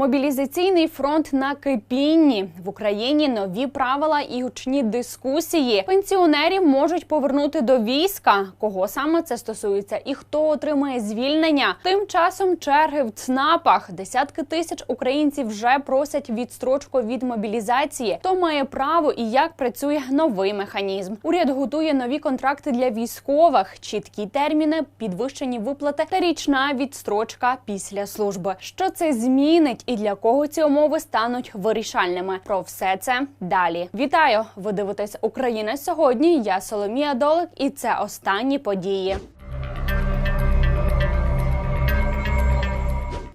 Мобілізаційний фронт на кипінні в Україні нові правила і гучні дискусії. Пенсіонерів можуть повернути до війська. Кого саме це стосується і хто отримає звільнення? Тим часом черги в ЦНАПах. Десятки тисяч українців вже просять відстрочку від мобілізації. Хто має право і як працює новий механізм? Уряд готує нові контракти для військових, чіткі терміни, підвищені виплати та річна відстрочка після служби. Що це змінить і для кого ці умови стануть вирішальними? Про все це далі. Вітаю! Ви дивитесь Україна сьогодні. Я Соломія Долик, і це останні події.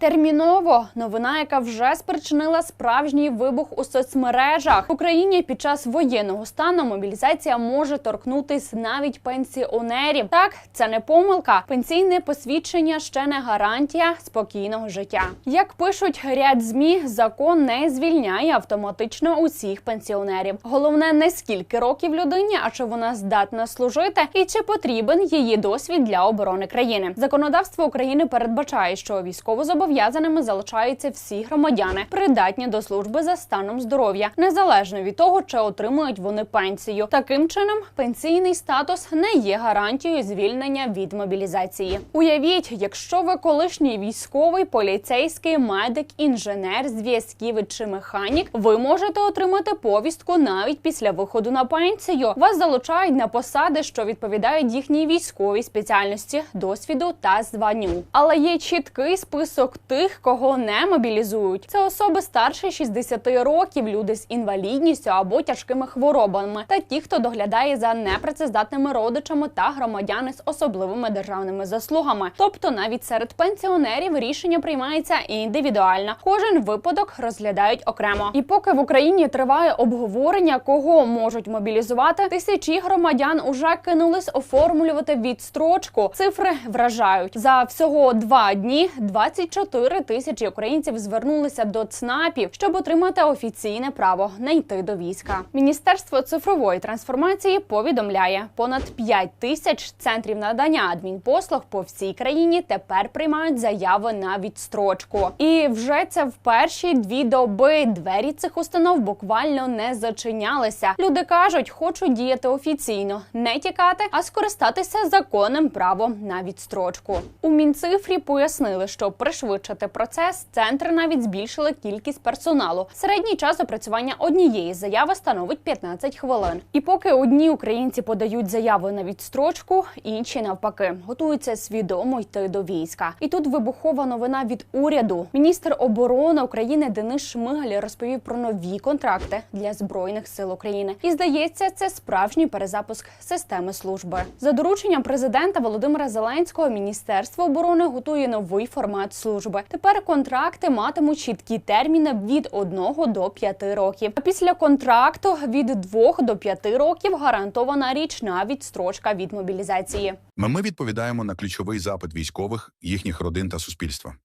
Терміново новина, яка вже спричинила справжній вибух у соцмережах в Україні під час воєнного стану мобілізація може торкнутись навіть пенсіонерів. Так, це не помилка. Пенсійне посвідчення ще не гарантія спокійного життя. Як пишуть ряд змі, закон не звільняє автоматично усіх пенсіонерів. Головне не скільки років людині, а чи вона здатна служити, і чи потрібен її досвід для оборони країни. Законодавство України передбачає, що військовозобов'язані зобов'язаними залишаються всі громадяни, придатні до служби за станом здоров'я, незалежно від того, чи отримують вони пенсію. Таким чином, пенсійний статус не є гарантією звільнення від мобілізації. Уявіть, якщо ви колишній військовий, поліцейський, медик, інженер, зв'язківець чи механік, ви можете отримати повістку навіть після виходу на пенсію. Вас залучають на посади, що відповідають їхній військовій спеціальності, досвіду та званню. Але є чіткий список тих, кого не мобілізують. Це особи старше 60 років, люди з інвалідністю або тяжкими хворобами, та ті, хто доглядає за непрацездатними родичами та громадяни з особливими державними заслугами. Тобто, навіть серед пенсіонерів рішення приймається індивідуально. Кожен випадок розглядають окремо. І поки в Україні триває обговорення, кого можуть мобілізувати, тисячі громадян уже кинулись оформлювати відстрочку. Цифри вражають за всього два дні. 24 4 тисячі українців звернулися до ЦНАПів, щоб отримати офіційне право не йти до війська. Міністерство цифрової трансформації повідомляє, понад 5 тисяч центрів надання адмінпослуг по всій країні тепер приймають заяви на відстрочку. І вже це в перші дві доби двері цих установ буквально не зачинялися. Люди кажуть, хочуть діяти офіційно, не тікати, а скористатися законним правом на відстрочку. У мінцифрі пояснили, що пришвидшити пришвидшити процес, центри навіть збільшили кількість персоналу. Середній час опрацювання однієї заяви становить 15 хвилин. І поки одні українці подають заяви на відстрочку, інші навпаки готуються свідомо йти до війська. І тут вибухова новина від уряду. Міністр оборони України Денис Шмигаль розповів про нові контракти для збройних сил України. І здається, це справжній перезапуск системи служби. За дорученням президента Володимира Зеленського міністерство оборони готує новий формат служби служби. Тепер контракти матимуть чіткі терміни від 1 до 5 років. А після контракту від 2 до 5 років гарантована річна відстрочка від мобілізації. Ми відповідаємо на ключовий запит військових, їхніх родин та суспільства.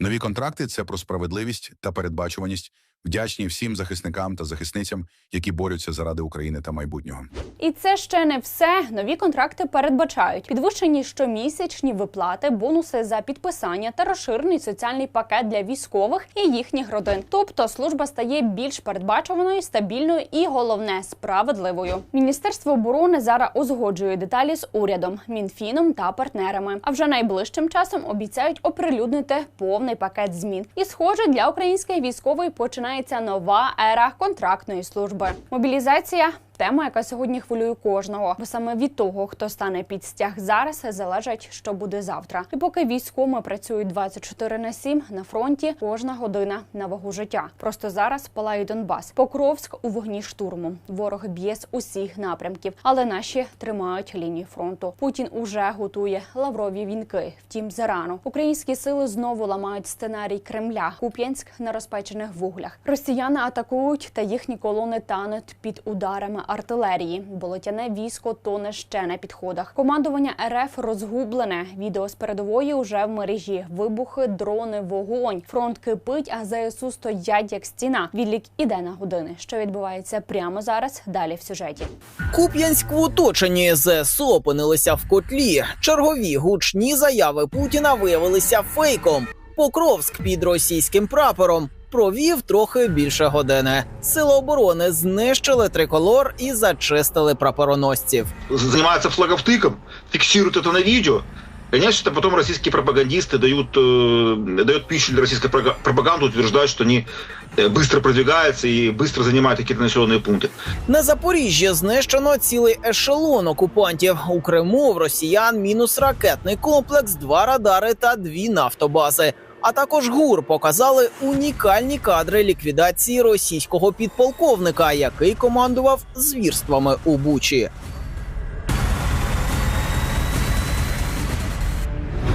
Нові контракти це про справедливість та передбачуваність, Вдячні всім захисникам та захисницям, які борються заради України та майбутнього. І це ще не все. Нові контракти передбачають підвищені щомісячні виплати, бонуси за підписання та розширений соціальний пакет для військових і їхніх родин. Тобто служба стає більш передбачуваною, стабільною і головне справедливою. Міністерство оборони зараз узгоджує деталі з урядом, мінфіном та партнерами. А вже найближчим часом обіцяють оприлюднити повний пакет змін. І, схоже, для української військової починає починається нова ера контрактної служби. Мобілізація Тема, яка сьогодні хвилює кожного, бо саме від того, хто стане під стяг зараз, залежить, що буде завтра. І поки військоми працюють 24 на 7, на фронті кожна година на вагу життя. Просто зараз палає Донбас. Покровськ у вогні штурму. Ворог б'є з усіх напрямків, але наші тримають лінію фронту. Путін уже готує лаврові вінки. Втім, зарано українські сили знову ламають сценарій Кремля. Куп'янськ на розпечених вуглях. Росіяни атакують та їхні колони тануть під ударами артилерії. Болотяне військо тоне ще на підходах. Командування РФ розгублене. Відео з передової уже в мережі. Вибухи, дрони, вогонь. Фронт кипить, а ЗСУ стоять як стіна. Відлік іде на години. Що відбувається прямо зараз? Далі в сюжеті. Куп'янськ в оточенні ЗСУ опинилися в котлі. Чергові гучні заяви Путіна виявилися фейком. Покровськ під російським прапором провів трохи більше години. Сили оборони знищили триколор і зачистили прапороносців. занимается флаговтыком, фиксируют это на видео. Конечно, это потом российские пропагандисты дают, э, дают пищу для российской прога- пропаганды, утверждают, что они э, быстро продвигаются и быстро занимают какие-то населенные пункты. На Запоріжжі знищено цілий ешелон окупантів. У Криму в росіян мінус ракетний комплекс, два радари та дві нафтобази. А також ГУР показали унікальні кадри ліквідації російського підполковника, який командував звірствами у Бучі.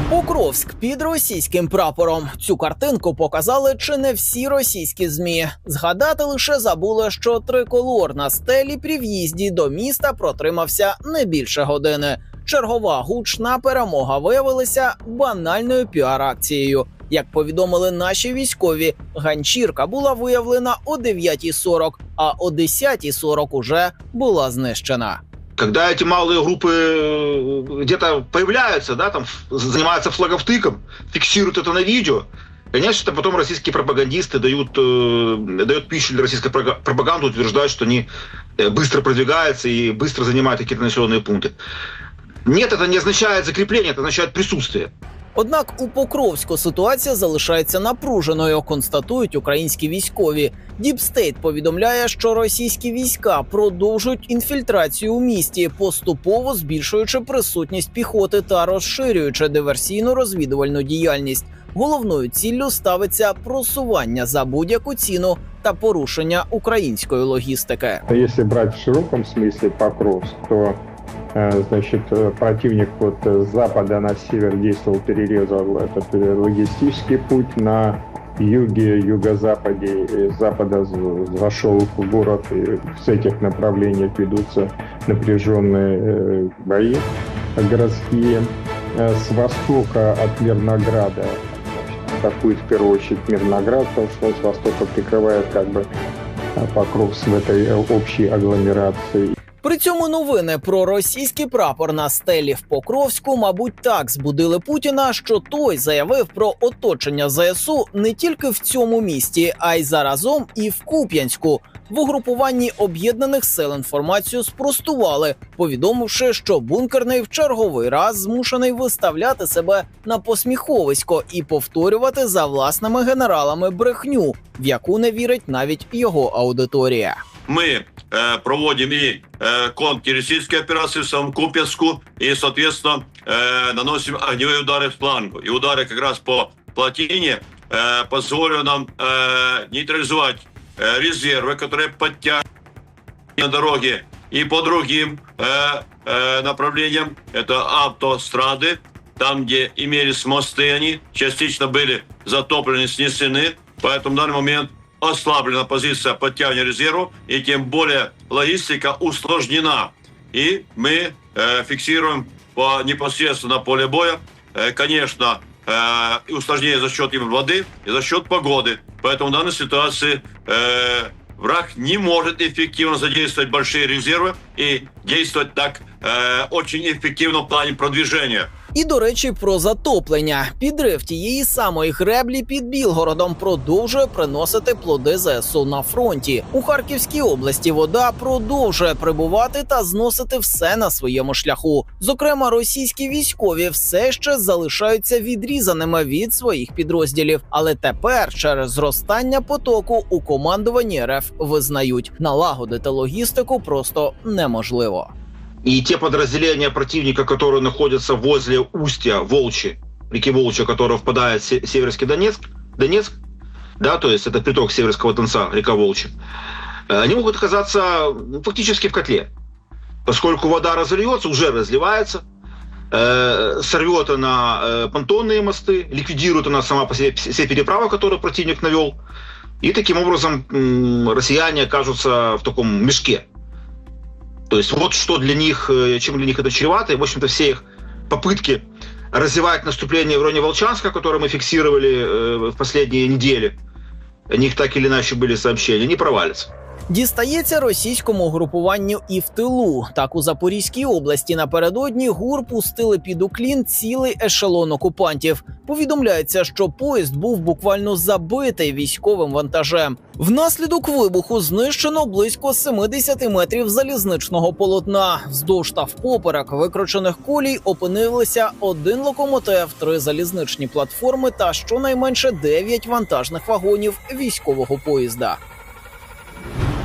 Покровськ під російським прапором. Цю картинку показали чи не всі російські змі. Згадати лише забули, що триколор на стелі при в'їзді до міста протримався не більше години. Чергова гучна перемога виявилася банальною піар-акцією. Як повідомили наші військові, ганчірка була виявлена о 9.40, а о 10.40 уже була знищена. Когда эти малые группы э, где-то появляются, да, там ф- занимаются флаговтыком, фиксируют это на видео, конечно, это потом российские пропагандисты дают, э, дают пищу для российской прога- пропаганды, утверждают, что они э, быстро продвигаются и быстро занимают какие-то населенные пункты. Нет, это не означает закрепление, это означает присутствие. Однак у Покровську ситуація залишається напруженою, констатують українські військові. Діпстейт повідомляє, що російські війська продовжують інфільтрацію у місті, поступово збільшуючи присутність піхоти та розширюючи диверсійну розвідувальну діяльність. Головною ціллю ставиться просування за будь-яку ціну та порушення української логістики. Если брать в широком смысле Покровск, то значит, э, противник вот э, с запада на север действовал, перерезал этот э, логистический путь на юге, юго-западе, с запада зашел в город, и с этих направлений ведутся напряженные э, бои городские. Э, С востока от Мирнограда атакует в первую очередь Мирноград, потому что с востока прикрывает как бы э, Покровск в этой э, общей агломерации. При цьому новини про російський прапор на стелі в Покровську, мабуть, так збудили Путіна, що той заявив про оточення ЗСУ не тільки в цьому місті, а й заразом і в Куп'янську. В угрупуванні об'єднаних сил інформацію спростували, повідомивши, що бункерний в черговий раз змушений виставляти себе на посміховисько і повторювати за власними генералами брехню, в яку не вірить навіть його аудиторія. э, проводим и э, контртеррористические операции в самом Купянску и, соответственно, э, наносим огневые удары в флангу. И удары как раз по плотине э, позволят нам э, нейтрализовать э, резервы, которые подтягивают на дороге и по другим э, э, направлениям. Это автострады, там, где имелись мосты, они частично были затоплены, снесены. Поэтому в данный момент ослаблена позиция подтягивания резерву, и тем более логистика усложнена. И мы э, фиксируем по, непосредственно поле боя, э, конечно, э, усложнение за счет именно воды и за счет погоды. Поэтому в данной ситуации э, враг не может эффективно задействовать большие резервы и действовать так э, очень эффективно в плане продвижения. І до речі, про затоплення. Підрив тієї самої греблі під Білгородом продовжує приносити плоди ЗСУ на фронті. У Харківській області вода продовжує прибувати та зносити все на своєму шляху. Зокрема, російські військові все ще залишаються відрізаними від своїх підрозділів. Але тепер, через зростання потоку, у командуванні РФ визнають, налагодити логістику просто неможливо. И те подразделения противника, которые находятся возле устья Волчи, реки Волчи, которая впадает в Се- Северский Донецк, Донецк, да, то есть это приток Северского Донца, река Волчи, э, они могут оказаться ну, фактически в котле, поскольку вода разольется, уже разливается, э, сорвет она э, понтонные мосты, ликвидирует она сама по себе все переправы, которые противник навел, и таким образом россияне окажутся в таком мешке. То есть вот что для них, э, чем для них это чревато, и, в общем-то, все их попытки развивать наступление в районе Волчанска, которое мы фиксировали э, в последние недели, о них так или иначе были сообщения, не провалятся. Дістається російському групуванню і в тилу. Так у Запорізькій області напередодні гур пустили під уклін цілий ешелон окупантів. Повідомляється, що поїзд був буквально забитий військовим вантажем. Внаслідок вибуху знищено близько 70 метрів залізничного полотна. Вздовж та впоперек викручених колій опинилися один локомотив, три залізничні платформи та щонайменше 9 вантажних вагонів військового поїзда.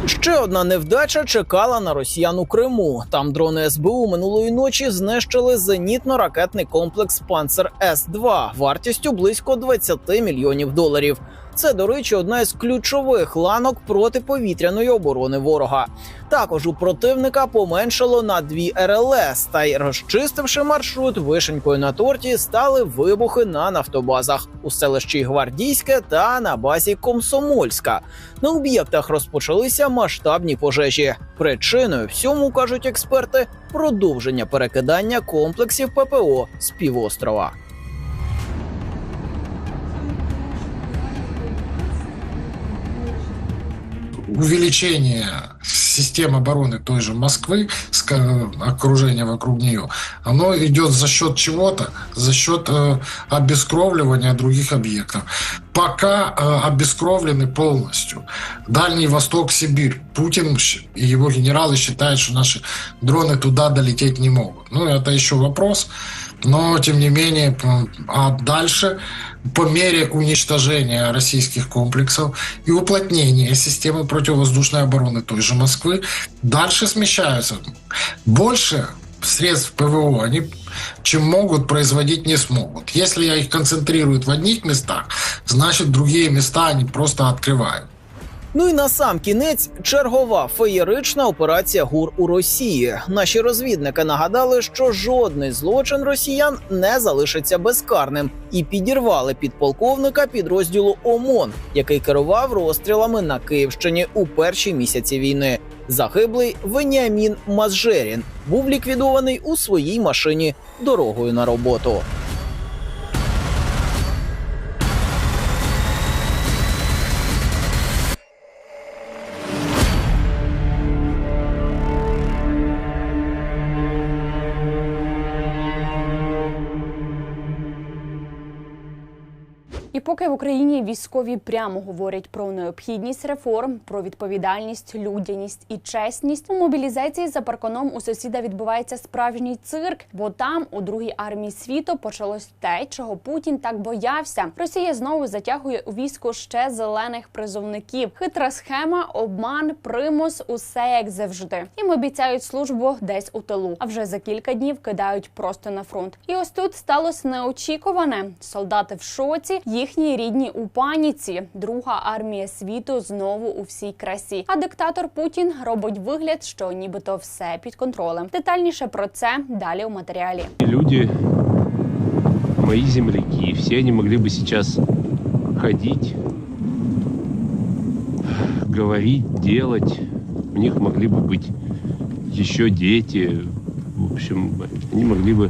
Ще одна невдача чекала на росіян у Криму. Там дрони СБУ минулої ночі знищили зенітно-ракетний комплекс Панцер С 2 вартістю близько 20 мільйонів доларів. Це, до речі, одна із ключових ланок протиповітряної оборони ворога. Також у противника поменшало на дві РЛС, та й розчистивши маршрут вишенькою на торті, стали вибухи на нафтобазах у селищі Гвардійське та на базі Комсомольська. На об'єктах розпочалися масштабні пожежі. Причиною всьому кажуть експерти продовження перекидання комплексів ППО з півострова. Увеличение систем обороны той же Москвы, окружения вокруг нее, оно идет за счет чего-то, за счет э, обескровливания других объектов. Пока э, обескровлены полностью Дальний Восток, Сибирь. Путин и его генералы считают, что наши дроны туда долететь не могут. Ну, это еще вопрос. Но, тем не менее, а дальше, по мере уничтожения российских комплексов и уплотнения системы противовоздушной обороны той же Москвы, дальше смещаются. Больше средств ПВО они, чем могут, производить не смогут. Если их концентрируют в одних местах, значит, другие места они просто открывают. Ну і на сам кінець чергова феєрична операція ГУР у Росії. Наші розвідники нагадали, що жодний злочин росіян не залишиться безкарним, і підірвали підполковника підрозділу ОМОН, який керував розстрілами на Київщині у перші місяці війни. Загиблий Веніамін Мазжерін був ліквідований у своїй машині дорогою на роботу. І поки в Україні військові прямо говорять про необхідність реформ, про відповідальність, людяність і чесність, у мобілізації за парканом у сусіда відбувається справжній цирк, бо там у другій армії світу почалось те, чого Путін так боявся. Росія знову затягує у військо ще зелених призовників. Хитра схема, обман, примус, усе як завжди. Їм обіцяють службу десь у тилу, а вже за кілька днів кидають просто на фронт. І ось тут сталося неочікуване. Солдати в шоці, їхні рідні у паніці. Друга армія світу знову у всій красі. А диктатор Путін робить вигляд, що нібито все під контролем. Детальніше про це далі у матеріалі. люди, мои земляки, все они могли бы сейчас ходить, говорить, делать. У них могли бы быть еще дети. В общем, они могли бы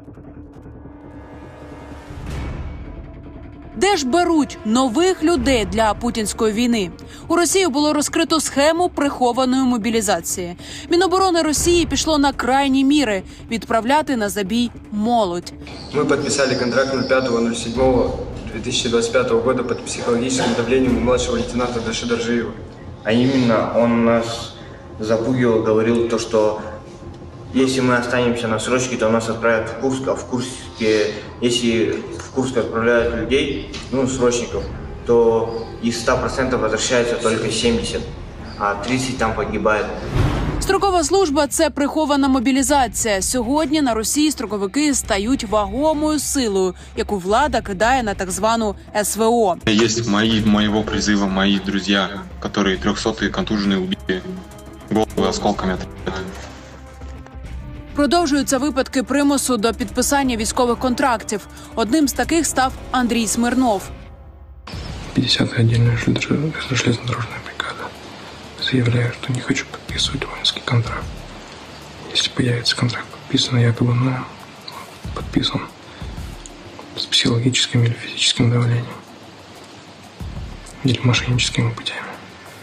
Де ж беруть нових людей для путінської війни? У Росії було розкрито схему прихованої мобілізації. Міноборони Росії пішло на крайні міри відправляти на забій молодь. Мы подписали контракт 05.07.2025 года под психологическим давлением у младшего лейтенанта Даши Доржиева. А именно он нас запугивал, говорил то, что если мы останемся на срочке, то нас отправят в Курск, а в Курске, если в Курск отправляют людей, ну, срочников, то из 100% возвращается только 70, а 30 там погибает. Строкова служба це прихована мобілізація. Сьогодні на Росії строковики стають вагомою силою, яку влада кидає на так звану СВО. Есть мои, моего призыва мои друзья, которые трехсотые контуженные убили головы осколками от Продовжуються випадки примусу до підписання військових контрактів. Одним з таких став Андрій Смирнов. 50-я отдельная бригада. Заявляю, что не хочу подписывать воинский контракт. Если появится контракт, подписан якобы мною, подписан с психологическим или физическим давлением. Или мошенническими путями.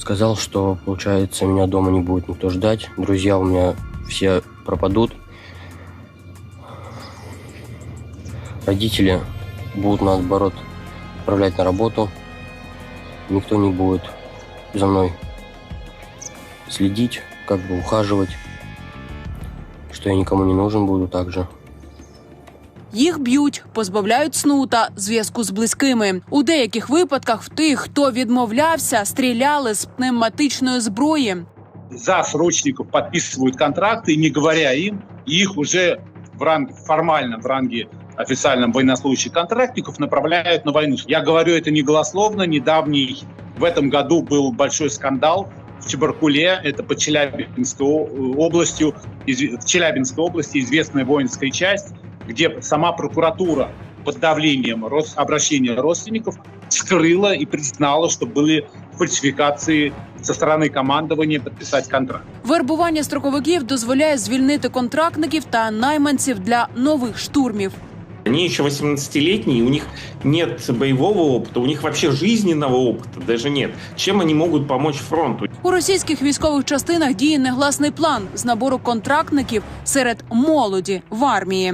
Сказал, что, получается, меня дома не будет никто ждать. Друзья у меня все пропадут. Родители будут, наоборот, отправлять на работу. Никто не будет за мной следить, как бы ухаживать. Что я никому не нужен буду также. Їх б'ють, позбавляють сну та зв'язку з близькими. У деяких випадках в тих, хто відмовлявся, стріляли з пневматичної зброї. за срочников подписывают контракты, не говоря им, и их уже в ранге, формально в ранге официальном военнослужащих контрактников направляют на войну. Я говорю это не голословно. Недавний, в этом году был большой скандал в Чебаркуле, это под Челябинской о- областью, изв- в Челябинской области известная воинская часть, где сама прокуратура под давлением рос- обращения родственников скрыла и признала, что были фальсификации со стороны командования подписать контракт. Вербування строковиків дозволяє звільнити контрактників та найманців для нових штурмів. Они еще 18-летние, у них нет боевого опыта, у них вообще жизненного опыта даже нет. Чем они могут помочь фронту? У російських військових частинах діє негласний план з набору контрактників серед молоді в армії.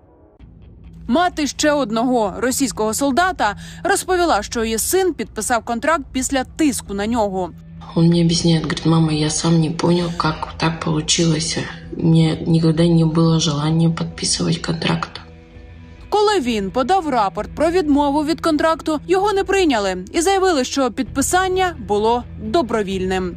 Мати ще одного російського солдата розповіла, що її син підписав контракт після тиску на нього. Он мне объясняет, говорит, мама, я сам не понял, как так получилось. Мне никогда не было желания подписывать контракт. Коли він подав рапорт про відмову від контракту, його не прийняли і заявили, що підписання було добровільним.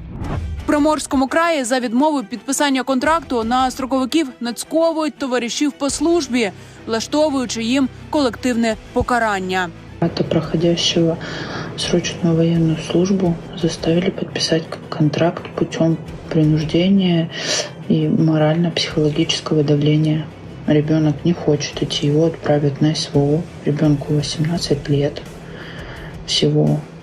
Приморському краї за відмову підписання контракту на строковиків нацьковують товаришів по службі, влаштовуючи їм колективне покарання. Это проходящего срочную военную службу заставили подписать контракт путем принуждения и морально-психологического давления. Ребенок не хочет идти, его отправят на СВО. Ребенку 18 лет всего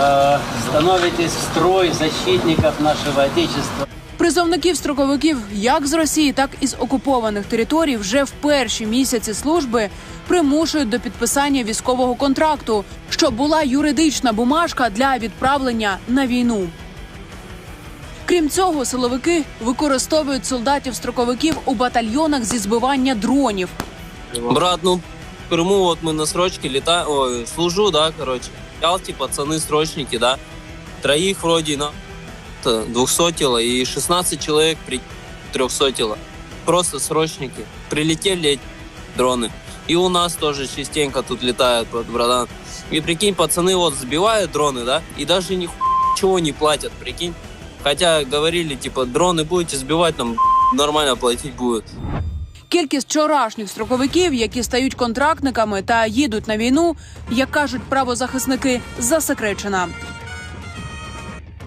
э, становитесь в строй защитников нашего Отечества. Призовників строковиків як з Росії, так і з окупованих територій вже в перші місяці служби примушують до підписання військового контракту, що була юридична бумажка для відправлення на війну. Крім цього, силовики використовують солдатів-строковиків у батальйонах зі збивання дронів. Брат, ну, в Крыму вот мы на срочке летаем, ой, служу, да, короче. Ялти, пацаны, срочники, да. Троих вроде на 200 и 16 человек при 300 Просто срочники. Прилетели дроны. И у нас тоже частенько тут летают, братан. И прикинь, пацаны вот сбивают дроны, да, и даже ничего не платят, прикинь. Хотя говорили, типа, дроны будете сбивать, нам нормально платить будет. Кількість вчорашніх строковиків, які стають контрактниками та їдуть на війну, як кажуть правозахисники, засекречена.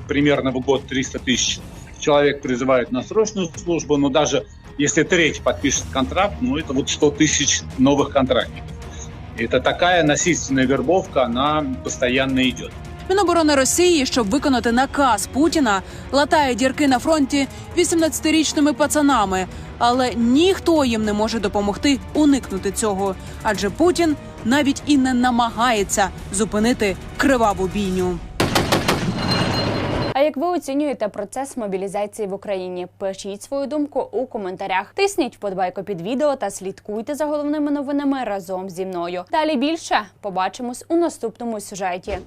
примерно в год 300 тысяч человек призывают на срочную службу, но даже если треть подпишет контракт, ну это вот 100 тысяч новых контрактников. Это такая насильственная вербовка, она постоянно идет. Міноборони Росії, щоб виконати наказ Путіна, латає дірки на фронті 18-річними пацанами, але ніхто їм не може допомогти уникнути цього, адже Путін навіть і не намагається зупинити криваву бійню. А як ви оцінюєте процес мобілізації в Україні? Пишіть свою думку у коментарях. Тисніть вподобайку під відео та слідкуйте за головними новинами разом зі мною. Далі більше побачимось у наступному сюжеті.